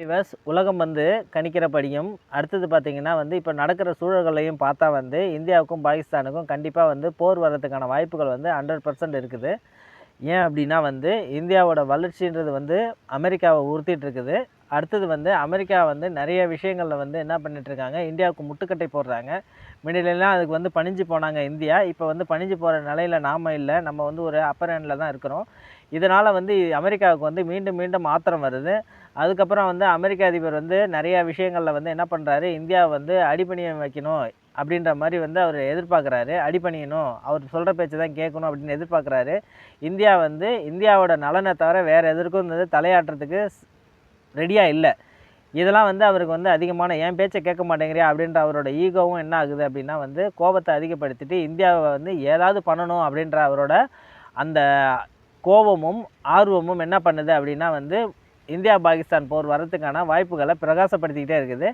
விவஸ் உலகம் வந்து கணிக்கிறபடியும் அடுத்தது பார்த்திங்கன்னா வந்து இப்போ நடக்கிற சூழல்களையும் பார்த்தா வந்து இந்தியாவுக்கும் பாகிஸ்தானுக்கும் கண்டிப்பாக வந்து போர் வர்றதுக்கான வாய்ப்புகள் வந்து ஹண்ட்ரட் பர்சன்ட் இருக்குது. ஏன் அப்படின்னா வந்து இந்தியாவோட வளர்ச்சின்றது வந்து அமெரிக்காவை உறுத்திட்டு இருக்குது அடுத்தது வந்து அமெரிக்கா வந்து நிறைய விஷயங்களில் வந்து என்ன பண்ணிகிட்ருக்காங்க இந்தியாவுக்கு முட்டுக்கட்டை போடுறாங்க. முன்னாடியெல்லாம் அதுக்கு வந்து பணிஞ்சு போனாங்க இந்தியா. இப்போ வந்து பணிஞ்சு போகிற நிலையில் நாம இல்லை நம்ம வந்து ஒரு அப்பர் ஹேண்டில் தான் இருக்கிறோம். இதனால் வந்து அமெரிக்காவுக்கு வந்து மீண்டும் மீண்டும் ஆத்திரம் வருது. அதுக்கப்புறம் வந்து அமெரிக்க அதிபர் வந்து நிறையா விஷயங்களில் வந்து என்ன பண்ணுறாரு இந்தியாவை வந்து அடிபணிய வைக்கணும் அப்படின்ற மாதிரி வந்து அவர் எதிர்பார்க்குறாரு. அடிபணியணும். அவர் சொல்கிற பேச்சு தான் கேட்கணும் அப்படின்னு எதிர்பார்க்குறாரு. இந்தியா வந்து இந்தியாவோட நலனை தவிர வேறு எதற்கும் வந்து தலையாட்டுறதுக்கு ரெடியாக இல்லை. இதெல்லாம் வந்து அவருக்கு வந்து அதிகமான என் பேச்சை கேட்க மாட்டேங்கிறியா? அப்படின்ற அவரோட ஈகோவும் என்ன ஆகுது அப்படின்னா வந்து கோபத்தை அதிகப்படுத்திட்டு இந்தியாவை வந்து ஏதாவது பண்ணணும் அப்படின்ற அவரோட அந்த கோபமும் ஆர்வமும் என்ன பண்ணுது அப்படின்னா வந்து இந்தியா பாகிஸ்தான் போர் வரதுக்கான வாய்ப்புகளை பிரகாசப்படுத்திக்கிட்டே இருக்குது.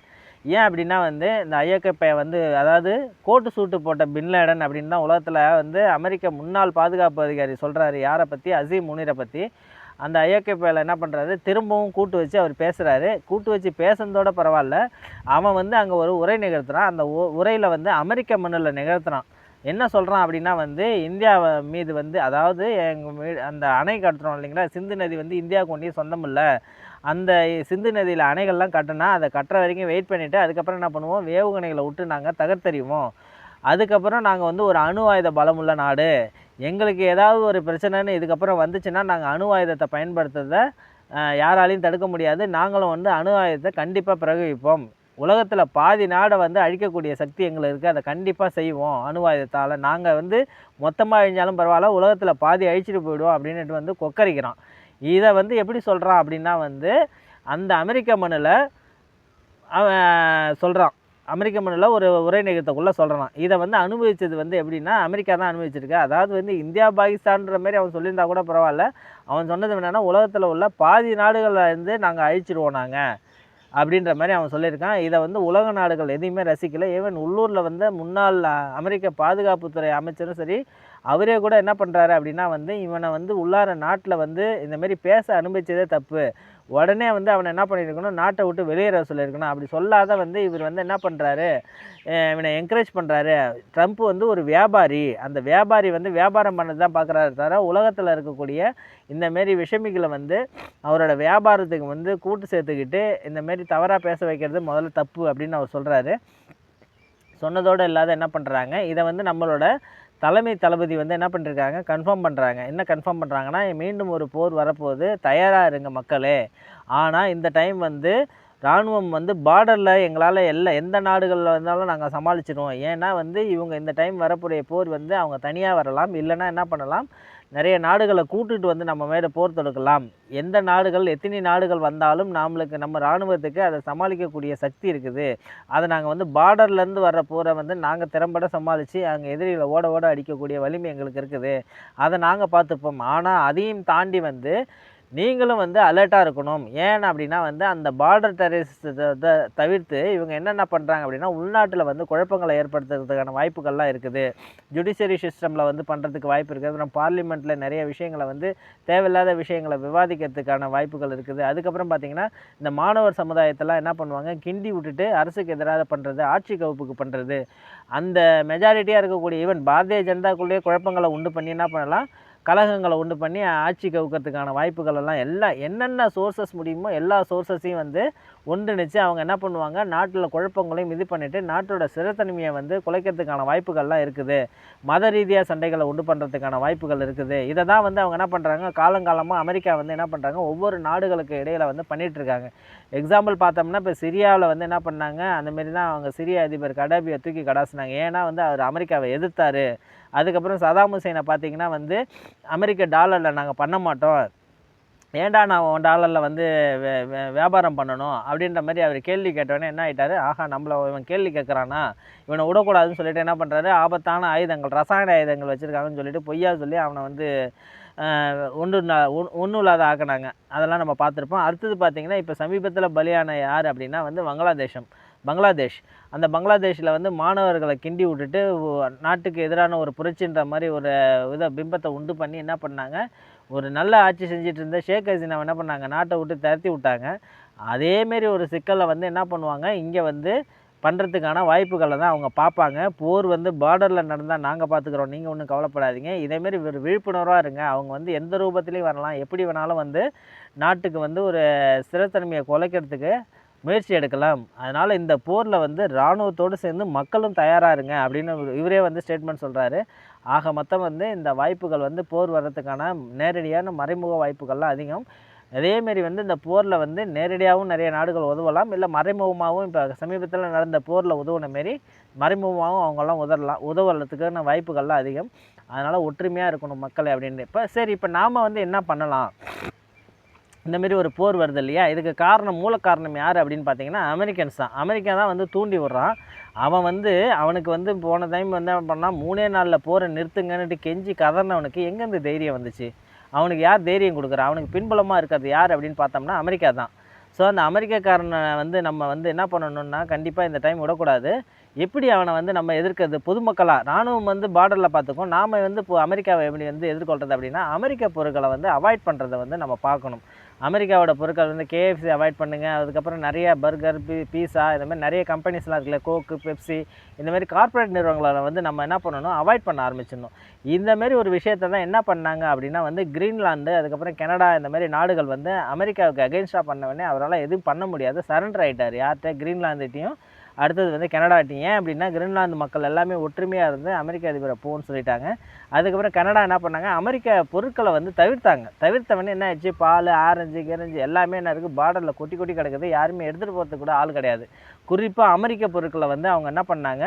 ஏன் அப்படின்னா வந்து இந்த ஐயக்கப்பையை வந்து அதாவது கோட்டு சூட்டு போட்ட பின்லேடன் அப்படின்னு தான் உலகத்தில் வந்து அமெரிக்க முன்னாள் பாதுகாப்பு அதிகாரி சொல்கிறாரு யாரை பற்றி அசீம் முனிரை பற்றி அந்த ஐயக்கப்பையில் என்ன பண்ணுறாரு திரும்பவும் கூட்டு வச்சு அவர் பேசுகிறாரு கூட்டு வச்சு பேசுனதோட பரவாயில்ல. அவன் வந்து அங்கே ஒரு உரை நிகழ்த்துறான். அந்த உரையில் வந்து அமெரிக்க மண்ணில் நிகழ்த்துறான். என்ன சொல்கிறான் அப்படின்னா வந்து இந்தியா மீது வந்து அதாவது எங்கள் மீ அந்த அணை கட்டுறோம் இல்லைங்களா? சிந்து நதி வந்து இந்தியாவுக்கு ஒன்றிய சொந்தம் இல்லை. அந்த சிந்து நதியில் அணைகள்லாம் கட்டினா அதை கட்டுற வரைக்கும் வெயிட் பண்ணிவிட்டு அதுக்கப்புறம் என்ன பண்ணுவோம்? வேவுகணைகளை விட்டு நாங்கள் தகர்த்தறிவோம். அதுக்கப்புறம் நாங்கள் வந்து ஒரு அணு ஆயுத பலமுள்ள நாடு. எங்களுக்கு ஏதாவது ஒரு பிரச்சனைன்னு இதுக்கப்புறம் வந்துச்சுன்னா நாங்கள் அணு ஆயுதத்தை பயன்படுத்துறதை யாராலையும் தடுக்க முடியாது. நாங்களும் வந்து அணு ஆயுதத்தை கண்டிப்பாக பிரகவிப்போம் உலகத்தில் பாதி நாடை வந்து அழிக்கக்கூடிய சக்தி எங்களுக்கு இருக்குது அதை கண்டிப்பாக செய்வோம். அணுவாயுதத்தால். நாங்கள் வந்து மொத்தமாக அழிஞ்சாலும் பரவாயில்ல. உலகத்தில் பாதி அழிச்சிட்டு போயிடுவோம் அப்படின்ட்டு வந்து கொக்கரிக்கிறான் இதை வந்து எப்படி சொல்கிறான் அப்படின்னா வந்து அந்த அமெரிக்க மண்ணில் அவன் சொல்கிறான் அமெரிக்க மண்ணில் ஒரு உரை நிகழ்த்தக்குள்ளே சொல்கிறான் இதை வந்து அனுபவித்தது வந்து எப்படின்னா அமெரிக்கா தான் அனுபவிச்சிருக்கு. அதாவது வந்து இந்தியா பாகிஸ்தான்ற மாதிரி அவன் சொல்லியிருந்தா கூட பரவாயில்ல. அவன் சொன்னது என்னென்னா உலகத்தில் உள்ள பாதி நாடுகளில் இருந்து நாங்கள் அழிச்சிடுவோம் நாங்கள் அப்படின்ற மாதிரி அவன் சொல்லியிருக்கான். இதை வந்து உலக நாடுகள் எதையுமே ரசிக்கலை. ஈவன் உள்ளூரில் வந்து முன்னாள் அமெரிக்க பாதுகாப்புத்துறை அமைச்சரும் சரி அவரே கூட என்ன பண்ணுறாரு அப்படின்னா வந்து இவனை வந்து உள்ளார நாட்டில் வந்து இந்தமாரி பேச அனுபவிச்சதே தப்பு. உடனே வந்து அவனை என்ன பண்ணியிருக்கணும் நாட்டை விட்டு வெளியேற சொல்லியிருக்கணும் அப்படி சொல்லாத வந்து இவர் வந்து என்ன பண்ணுறாரு இவனை என்கரேஜ் பண்ணுறாரு ட்ரம்ப் வந்து ஒரு வியாபாரி. அந்த வியாபாரி வந்து வியாபாரம் பண்ணது தான் பார்க்குறாரு தவிர உலகத்தில் இருக்கக்கூடிய இந்தமாரி விஷமிகளை வந்து அவரோட வியாபாரத்துக்கு வந்து கூட்டு சேர்த்துக்கிட்டு இந்தமாரி தவறாக பேச வைக்கிறது முதல்ல தப்பு அப்படின்னு அவர் சொல்கிறாரு சொன்னதோடு இல்லாத என்ன பண்ணுறாங்க இதை வந்து நம்மளோட தலைமை தளபதி வந்து என்ன பண்ணிருக்காங்க? கன்ஃபார்ம் பண்ணுறாங்க என்ன கன்ஃபார்ம் பண்ணுறாங்கன்னா மீண்டும் ஒரு போர் வரப்போகுது. தயாராக இருங்க மக்களே. ஆனால் இந்த டைம் வந்து இராணுவம் வந்து பார்டரில் எங்களால் எல்லா எந்த நாடுகளில் இருந்தாலும் நாங்கள் சமாளிச்சிடுவோம் ஏன்னா வந்து இவங்க இந்த டைம் வரக்கூடிய போர் வந்து அவங்க தனியாக வரலாம். இல்லைன்னா என்ன பண்ணலாம்? நிறைய நாடுகளை கூட்டுட்டு வந்து நம்ம மேலே போர் தொடுக்கலாம். எந்த நாடுகள் எத்தனை நாடுகள் வந்தாலும் நம்மளுக்கு நம்ம இராணுவத்துக்கு அதை சமாளிக்கக்கூடிய சக்தி இருக்குது. அதை நாங்கள் வந்து பார்டர்லேருந்து வர்ற போரை வந்து நாங்கள் திறம்பட சமாளித்து அங்கே எதிரிகளை ஓட ஓட அடிக்கக்கூடிய வலிமை எங்களுக்கு இருக்குது. அதை நாங்கள் பார்த்துப்போம். ஆனால் அதையும் தாண்டி வந்து நீங்களும் வந்து அலர்ட்டாக இருக்கணும். ஏன் அப்படின்னா வந்து அந்த பார்டர் டெரரிஸ்ட்டை தவிர்த்து இவங்க என்னென்ன பண்ணுறாங்க அப்படின்னா உள்நாட்டில் வந்து குழப்பங்களை ஏற்படுத்துறதுக்கான வாய்ப்புகள்லாம் இருக்குது. ஜுடிஷியரி சிஸ்டமில் வந்து பண்ணுறதுக்கு வாய்ப்பு இருக்குது. அப்புறம் பார்லிமெண்ட்டில் நிறைய விஷயங்களை வந்து தேவையில்லாத விஷயங்களை விவாதிக்கிறதுக்கான வாய்ப்புகள் இருக்குது. அதுக்கப்புறம் பார்த்திங்கன்னா இந்த மாணவர் சமுதாயத்தெல்லாம் என்ன பண்ணுவாங்க? கிண்டி விட்டுட்டு அரசுக்கு எதிராக பண்ணுறது ஆட்சி கவுப்புக்கு பண்ணுறது அந்த மெஜாரிட்டியாக இருக்கக்கூடிய ஈவன் பாரதிய ஜனதாக்குள்ளேயே குழப்பங்களை உண்டு பண்ணி என்ன பண்ணலாம்? கழகங்களை உண்டு பண்ணி ஆட்சி கவுக்கிறதுக்கான வாய்ப்புகள் எல்லாம் எல்லாம் என்னென்ன சோர்சஸ் முடியுமோ எல்லா சோர்சஸையும் வந்து ஒன்றிணைச்சு அவங்க என்ன பண்ணுவாங்க? நாட்டில் குழப்பங்களையும் இது பண்ணிவிட்டு நாட்டோட சிறத்தன்மையை வந்து குலைக்கிறதுக்கான வாய்ப்புகள்லாம் இருக்குது. மத ரீதியாக சண்டைகளை உண்டு பண்ணுறதுக்கான வாய்ப்புகள் இருக்குது. இதை தான் வந்து அவங்க என்ன பண்ணுறாங்க காலங்காலமாக அமெரிக்கா வந்து என்ன பண்ணுறாங்க ஒவ்வொரு நாடுகளுக்கு இடையில் வந்து பண்ணிகிட்ருக்காங்க எக்ஸாம்பிள் பார்த்தோம்னா இப்போ சிரியாவில் வந்து என்ன பண்ணாங்க? அந்தமாரி தான் அவங்க சிரிய அதிபர் கடாபியை தூக்கி கடாசினாங்க. ஏன்னா வந்து அவர் அமெரிக்காவை எதிர்த்தார். அதுக்கப்புறம் சதாம் ஹுசைனை பார்த்தீங்கன்னா வந்து அமெரிக்க டாலரில் நாங்கள் பண்ண மாட்டோம். ஏன்டா நான் உன் டாலரில் வந்து வியாபாரம் பண்ணணும் அப்படின்ற மாதிரி அவர் கேள்வி கேட்டோடனே என்ன ஆகிட்டாரு ஆஹா நம்மளை இவன் கேள்வி கேட்குறானா இவனை விடக்கூடாதுன்னு சொல்லிட்டு என்ன பண்ணுறாரு ஆபத்தான ஆயுதங்கள் ரசாயன ஆயுதங்கள் வச்சுருக்காங்கன்னு சொல்லிட்டு பொய்யா சொல்லி அவனை வந்து ஒன்று ஒன்றும் இல்லாத ஆக்கினாங்க. அதெல்லாம் நம்ம பார்த்துருப்போம். அடுத்தது பார்த்திங்கன்னா இப்போ சமீபத்தில் பலியான யார் அப்படின்னா வந்து வங்களாதேசம். பங்களாதேஷ். அந்த பங்களாதேஷில் வந்து மாணவர்களை கிண்டி விட்டுட்டு நாட்டுக்கு எதிரான ஒரு புரட்சின்ற மாதிரி ஒரு இதை பிம்பத்தை உண்டு பண்ணி என்ன பண்ணாங்க? ஒரு நல்ல ஆட்சி செஞ்சுட்டு இருந்த ஷேக் ஹசீனாவை என்ன பண்ணாங்க? நாட்டை விட்டு தரத்தி விட்டாங்க. அதேமாரி ஒரு சிக்கலை வந்து என்ன பண்ணுவாங்க? இங்கே வந்து பண்ணுறதுக்கான வாய்ப்புகளை தான் அவங்க பார்ப்பாங்க. போர் வந்து பார்டரில் நடந்தால் நாங்கள் பார்த்துக்குறோம் நீங்கள் ஒன்றும் கவலைப்படாதீங்க. இதேமாரி ஒரு விழிப்புணர்வாக இருங்க. அவங்க வந்து எந்த ரூபத்துலேயும் வரலாம். எப்படி வேணாலும் வந்து நாட்டுக்கு வந்து ஒரு ஸ்திரத்தன்மையை குலைக்கிறதுக்கு முயற்சி எடுக்கலாம். அதனால் இந்த போரில் வந்து இராணுவத்தோடு சேர்ந்து மக்களும் தயாராக இருங்க அப்படின்னு இவரே வந்து ஸ்டேட்மெண்ட் சொல்கிறாரு ஆக மொத்தம் வந்து இந்த வாய்ப்புகள் வந்து போர் வர்றதுக்கான நேரடியான மறைமுக வாய்ப்புகள்லாம் அதிகம். அதேமாரி வந்து இந்த போரில் வந்து நேரடியாகவும் நிறைய நாடுகள் உதவலாம். இல்லை மறைமுகமாகவும் இப்போ சமீபத்தில் நடந்த போரில் உதவுன மாரி மறைமுகமாகவும் அவங்கெல்லாம் உதரலாம் உதவுறதுக்கான வாய்ப்புகள்லாம் அதிகம். அதனால் ஒற்றுமையாக இருக்கணும் மக்களை அப்படின்னு. இப்போ சரி இப்போ நாம் வந்து என்ன பண்ணலாம்? இந்த மாதிரி ஒரு போர் வருது இல்லையா? இதுக்கு காரணம் மூல காரணம் யார் அப்படின்னு பார்த்தீங்கன்னா அமெரிக்கன்ஸ் தான். அமெரிக்கா தான் வந்து தூண்டி விடுறான். அவன் வந்து அவனுக்கு வந்து போன டைம் வந்து என்ன பண்ணால் மூணே நாளில் போரை நிறுத்துங்கன்னுட்டு கெஞ்சி கதறினவனுக்கு எங்கேருந்து தைரியம் வந்துச்சு? அவனுக்கு யார் தைரியம் கொடுக்குறா? அவனுக்கு பின்புலமாக இருக்கிறது யார் அப்படின்னு பார்த்தோம்னா அமெரிக்கா தான். ஸோ அந்த அமெரிக்காக்காரனை வந்து நம்ம வந்து என்ன பண்ணணும்னா கண்டிப்பாக இந்த டைம் விடக்கூடாது. எப்படி அவனை வந்து நம்ம எதிர்க்கிறது? பொதுமக்களாக ராணுவம் வந்து பார்டரில் பார்த்துக்கோம் நாம் வந்து இப்போ அமெரிக்காவை எப்படி வந்து எதிர்கொள்கிறது அப்படின்னா அமெரிக்க பொருட்களை வந்து அவாய்ட் பண்ணுறதை வந்து நம்ம பார்க்கணும். அமெரிக்காவோட பொருட்கள் வந்து கேஎஃப்சி அவாய்ட் பண்ணுங்கள் அதுக்கப்புறம் நிறைய பர்கர் பீ பீஸா இந்த மாதிரி நிறைய கம்பெனிஸ்லாம் இருக்குல்ல கோக்கு பெப்சி இந்த மாதிரி கார்ப்பரேட் நிறுவனங்களை வந்து நம்ம என்ன பண்ணணும்? அவாய்ட் பண்ண ஆரம்பிச்சிடணும். இந்தமாரி ஒரு விஷயத்தை தான் என்ன பண்ணாங்க அப்படின்னா வந்து கிரீன்லாந்து அதுக்கப்புறம் கனடா இந்த மாதிரி நாடுகள் வந்து அமெரிக்காவுக்கு அகெயின்ஸ்டாக பண்ண உடனே அவரால் எதுவும் பண்ண முடியாது. சரண்டர் ஆகிட்டார் யார்கிட்ட? கிரீன்லாந்துட்டையும் அடுத்தது வந்து கனடாட்டையும் ஏன் அப்படின்னா கிரீன்லாந்து மக்கள் எல்லாமே ஒற்றுமையாக இருந்து அமெரிக்க அதிபரை போன்னு சொல்லிட்டாங்க. அதுக்கப்புறம் கனடா என்ன பண்ணாங்க? அமெரிக்க பொருட்களை வந்து தவிர்த்தாங்க. தவிர்த்தவொடனே என்ன ஆயிடுச்சு? பால் ஆரஞ்சு கிரஞ்சு எல்லாமே என்ன இருக்குது பார்டரில் கொட்டி கொட்டி கிடக்குது. யாருமே எடுத்துகிட்டு போகிறதுக்கு கூட ஆள் கிடையாது. குறிப்பாக அமெரிக்க பொருட்களை வந்து அவங்க என்ன பண்ணாங்க?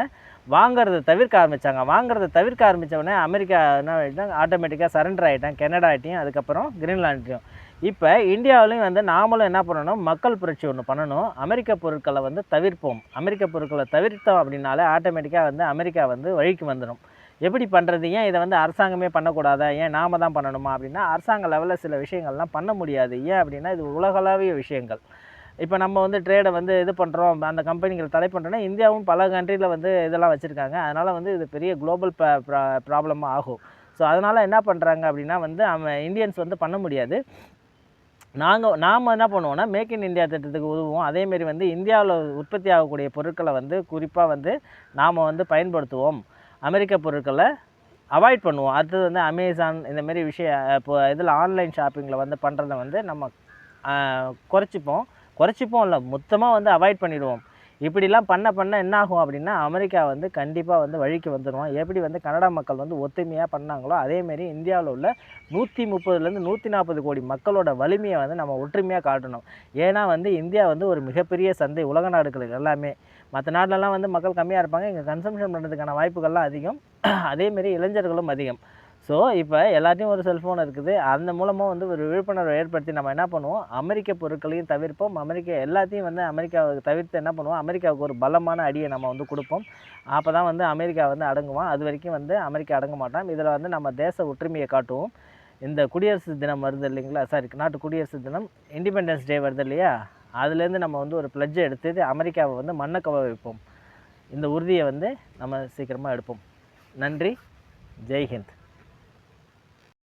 வாங்குறதை தவிர்க்க ஆரம்பித்தாங்க வாங்குறதை தவிர்க்க ஆரம்பித்தவனே அமெரிக்கா என்ன ஆகிட்டாங்க ஆட்டோமேட்டிக்காக சரண்டர் ஆகிட்டான் கனடாட்டையும் அதுக்கப்புறம் கிரீன்லாண்ட்டையும் இப்போ இந்தியாவிலையும் வந்து நாமளும் என்ன பண்ணணும்? மக்கள் புரட்சி ஒன்று பண்ணணும். அமெரிக்க பொருட்களை வந்து தவிர்ப்போம். அமெரிக்க பொருட்களை தவிர்த்தோம் அப்படின்னாலே ஆட்டோமேட்டிக்காக வந்து அமெரிக்கா வந்து வழிக்கு வந்துடும் எப்படி பண்ணுறது ஏன் இதை வந்து அரசாங்கமே பண்ணக்கூடாதா? ஏன் நாம தான் பண்ணணுமா? அப்படின்னா அரசாங்க லெவலில் சில விஷயங்கள்லாம் பண்ண முடியாது. ஏன் அப்படின்னா இது உலகளாவிய விஷயங்கள். இப்போ நம்ம வந்து ட்ரேடை வந்து இது பண்ணுறோம் அந்த கம்பெனிகள் தடை பண்ணுறோன்னா இந்தியாவும் பல கண்ட்ரியில் வந்து இதெல்லாம் வச்சுருக்காங்க. அதனால் வந்து இது பெரிய குளோபல் ப்ராப்ளமாக ஆகும். ஸோ அதனால் என்ன பண்ணுறாங்க அப்படின்னா வந்து நம்ம இந்தியன்ஸ் வந்து பண்ண முடியாது. நாங்கள் நாம் என்ன பண்ணுவோம்னா மேக் இன் இந்தியா திட்டத்துக்கு உதவுவோம். அதேமாரி வந்து இந்தியாவில் உற்பத்தி ஆகக்கூடிய பொருட்களை வந்து குறிப்பாக வந்து நாம் வந்து பயன்படுத்துவோம். அமெரிக்க பொருட்களை அவாய்ட் பண்ணுவோம். அடுத்தது வந்து அமேசான் இந்தமாரி விஷய இப்போ இதில் ஆன்லைன் ஷாப்பிங்கில் வந்து பண்ணுறத வந்து நம்ம குறைச்சிப்போம். குறைச்சிப்போம் இல்லை மொத்தமாக வந்து அவாய்ட் பண்ணிவிடுவோம் இப்படிலாம் பண்ண பண்ண என்ன ஆகும் அப்படின்னா அமெரிக்கா வந்து கண்டிப்பாக வந்து வழிக்கு வந்துடும் எப்படி வந்து கனடா மக்கள் வந்து ஒத்துமையாக பண்ணாங்களோ அதேமாரி இந்தியாவில் உள்ள நூற்றி முப்பதுலேருந்து நூற்றி நாற்பது கோடி மக்களோட வலிமையை வந்து நம்ம ஒற்றுமையாக காட்டணும். ஏன்னா வந்து இந்தியா வந்து ஒரு மிகப்பெரிய சந்தை உலக நாடுகளுக்கு எல்லாமே. மற்ற நாட்டிலலாம் வந்து மக்கள் கம்மியாக இருப்பாங்க. இங்கே கன்சம்ஷன் பண்ணுறதுக்கான வாய்ப்புகள்லாம் அதிகம். அதேமாரி இளைஞர்களும் அதிகம். ஸோ இப்போ எல்லாத்தையும் ஒரு செல்ஃபோன் இருக்குது. அந்த மூலமாக வந்து ஒரு விழிப்புணர்வை ஏற்படுத்தி நம்ம என்ன பண்ணுவோம்? அமெரிக்க பொருட்களையும் தவிர்ப்போம். அமெரிக்க எல்லாத்தையும் வந்து அமெரிக்காவுக்கு தவிர்த்து என்ன பண்ணுவோம்? அமெரிக்காவுக்கு ஒரு பலமான அடியை நம்ம வந்து கொடுப்போம். அப்போ தான் வந்து அமெரிக்கா வந்து அடங்குவான். அது வரைக்கும் வந்து அமெரிக்கா அடங்க மாட்டோம் இதில் வந்து நம்ம தேச ஒற்றுமையை காட்டுவோம். இந்த குடியரசு தினம் வருது இல்லைங்களா? சாரி நாட்டு குடியரசு தினம் இண்டிபெண்டன்ஸ் டே வருது இல்லையா? அதுலேருந்து நம்ம வந்து ஒரு பிளட்ஜை எடுத்து அமெரிக்காவை வந்து மண்ணை வைப்போம். இந்த உறுதியை வந்து நம்ம சீக்கிரமாக எடுப்போம். நன்றி. ஜெய் ஹிந்த்.